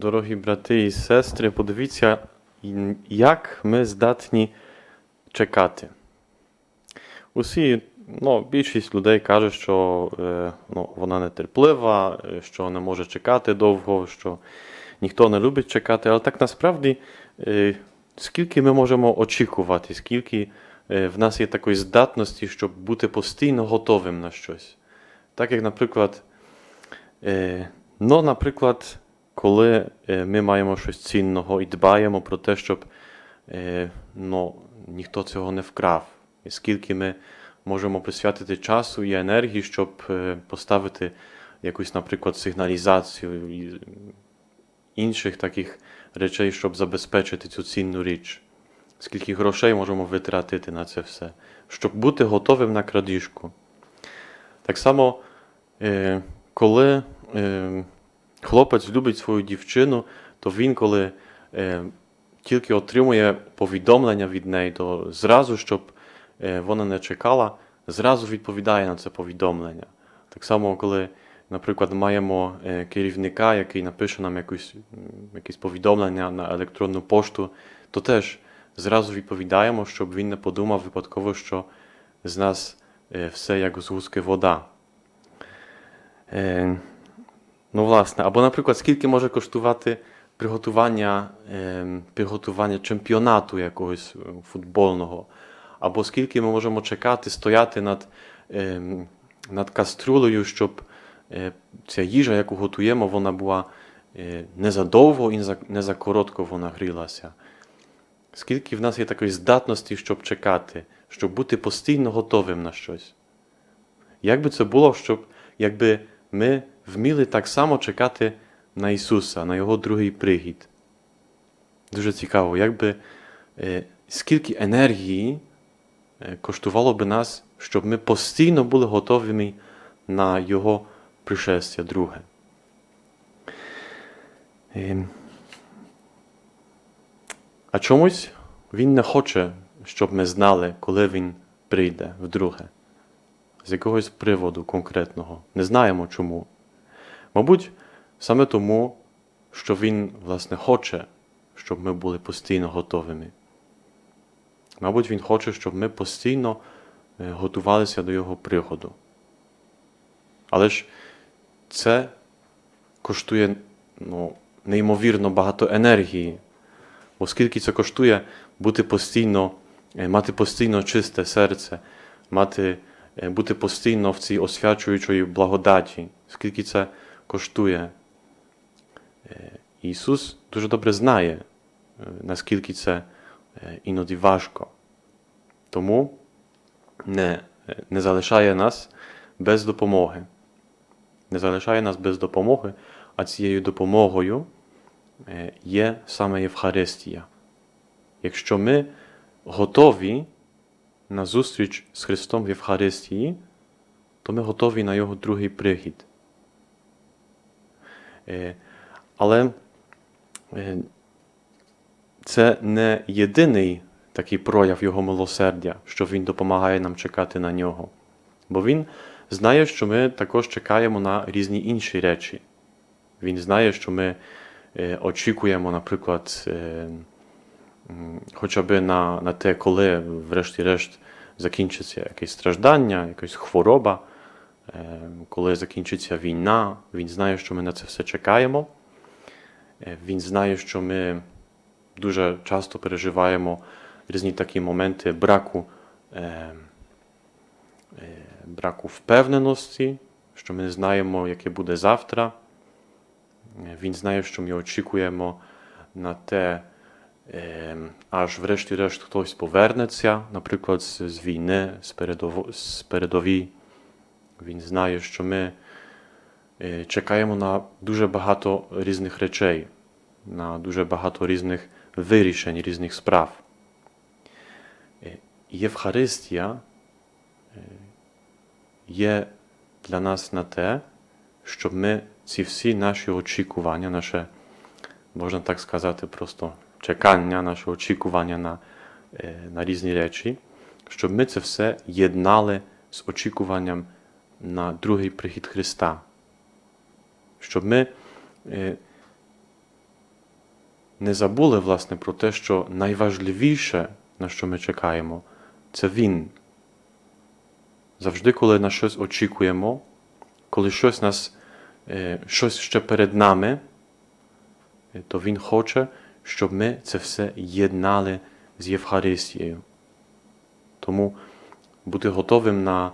Дорогі брати і сестри, подивіться, як ми здатні чекати. Усі, ну, більшість людей каже, що е, ну, вона нетерплива, е, що не може чекати довго, що ніхто не любить чекати. Але так насправді, е, скільки ми можемо очікувати, скільки е, в нас є такої здатності, щоб бути постійно готовим на щось. Так як, наприклад, е, ну, наприклад, коли е, ми маємо щось цінного і дбаємо про те, щоб е, ну, ніхто цього не вкрав. І скільки ми можемо присвятити часу і енергії, щоб е, поставити якусь, наприклад, сигналізацію і інших таких речей, щоб забезпечити цю цінну річ. Скільки грошей можемо витратити на це все, щоб бути готовим на крадіжку. Так само, коли хлопець любить свою дівчину, то він, коли е, тільки отримує повідомлення від неї, то зразу, щоб е, вона не чекала, зразу відповідає на це повідомлення. Так само, коли, наприклад, маємо е, керівника, який напише нам якусь, якісь повідомлення на електронну пошту, то теж зразу відповідаємо, щоб він не подумав випадково, що з нас е, все як з гуски вода. Е, Ну, власне, або, наприклад, скільки може коштувати приготування, ем, приготування чемпіонату якогось е, футбольного, або скільки ми можемо чекати, стояти над, ем, над каструлею, щоб е, ця їжа, яку готуємо, вона була е, не задовго і не за коротко вона грілася. Скільки в нас є такої здатності, щоб чекати, щоб бути постійно готовим на щось. Як би це було, щоб якби ми вміли так само чекати на Ісуса, на Його другий прихід. Дуже цікаво, якби е, скільки енергії е, коштувало би нас, щоб ми постійно були готовими на Його пришестя друге. Е, а чомусь Він не хоче, щоб ми знали, коли Він прийде вдруге. З якогось приводу конкретного. Не знаємо чому. Мабуть, саме тому, що Він, власне, хоче, щоб ми були постійно готовими. Мабуть, Він хоче, щоб ми постійно е, готувалися до Його приходу. Але ж це коштує ну, неймовірно багато енергії, оскільки це коштує бути постійно, е, мати постійно чисте серце, мати, е, бути постійно в цій освячуючої благодаті, скільки це коштує. Е, Ісус дуже добре знає, е, наскільки це е, іноді важко. Тому не, не залишає нас без допомоги. Не залишає нас без допомоги, а цією допомогою є саме Євхаристія. Якщо ми готові на зустріч з Христом в Євхаристії, то ми готові на Його другий прихід. Е, Але е, це не єдиний такий прояв Його милосердя, що Він допомагає нам чекати на нього. Бо Він знає, що ми також чекаємо на різні інші речі. Він знає, що ми е, очікуємо, наприклад, хоча б на, на те, коли, врешті-решт, закінчиться якесь страждання, якась хвороба, коли закінчиться війна. Він знає, що ми на це все чекаємо. Е, Він знає, що ми дуже часто переживаємо різні такі моменти браку, е, е, браку впевненості, що ми не знаємо, яке буде завтра. Е, Він знає, що ми очікуємо на те, е, аж врешті-решт хтось повернеться, наприклад, з, з війни, з, передово, з передовій. Він знає, що ми е, чекаємо на дуже багато різних речей, на дуже багато різних вирішень, різних справ. Е, Євхаристія е, є для нас на те, щоб ми ці всі наші очікування, наше, можна так сказати, просто чекання, наше очікування на, на різні речі, щоб ми це все єднали з очікуванням на другий прихід Христа. Щоб ми е, не забули, власне, про те, що найважливіше, на що ми чекаємо, це Він. Завжди, коли на щось очікуємо, коли щось нас, е, щось ще перед нами, е, то Він хоче, щоб ми це все єднали з Євхаристією. Тому бути готовим на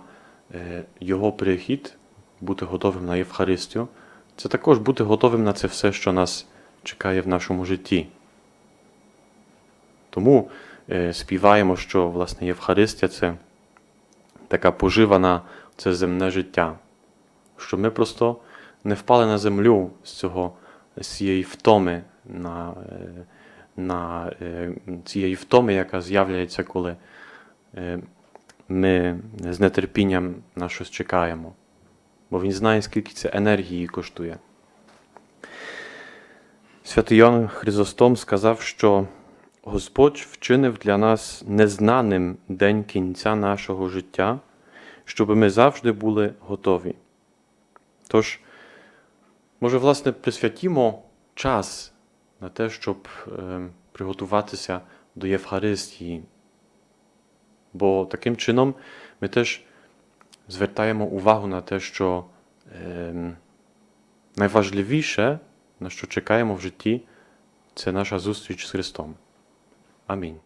Його прихід, бути готовим на Євхаристію, це також бути готовим на це все, що нас чекає в нашому житті. Тому е, співаємо, що власне Євхаристія це така пожива на це земне життя, щоб ми просто не впали на землю з цього з цієї втоми, на, е, на е, цієї втоми, яка з'являється, коли е, ми з нетерпінням на щось чекаємо. Бо він знає, скільки це енергії коштує. Святий Йоанн Хризостом сказав, що Господь вчинив для нас незнаним день кінця нашого життя, щоб ми завжди були готові. Тож, може, власне, присвятімо час на те, щоб е, приготуватися до Євхаристії. Бо таким чином ми теж звертаємо увагу на те, що е, найважливіше, на що чекаємо в житті, це наша зустріч з Христом. Амінь.